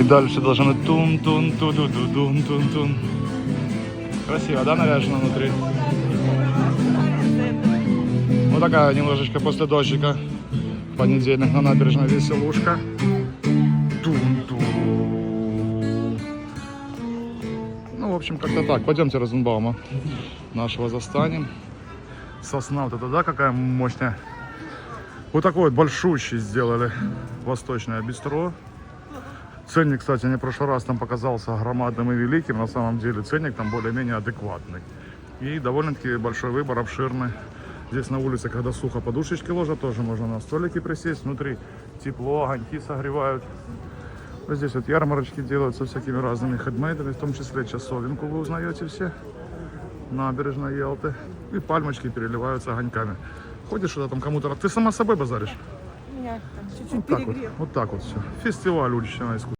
И дальше должно тун тун ту ду ду дун тун тун Красиво, да, наряжено внутри? Вот такая немножечко после дождика. В понедельник на набережной веселушка. Тун-тун. Ну, в общем, как-то так. Пойдемте Розенбаума нашего застанем. Сосна вот эта, да, какая мощная. Вот такой вот большущий сделали восточное бистро. Ценник, кстати, мне в прошлый раз там показался громадным и великим. На самом деле ценник там более-менее адекватный. И довольно-таки большой выбор, обширный. Здесь на улице, когда сухо, подушечки ложат, тоже можно на столики присесть. Внутри тепло, огоньки согревают. Вот здесь вот ярмарочки делаются всякими разными хедмейдами, в том числе часовенку вы узнаете все. Набережная Ялты. И пальмочки переливаются огоньками. Ходишь сюда там кому-то... Ты сама собой базаришь? Там чуть-чуть Вот так вот, вот так вот все. Фестиваль уличного искусства.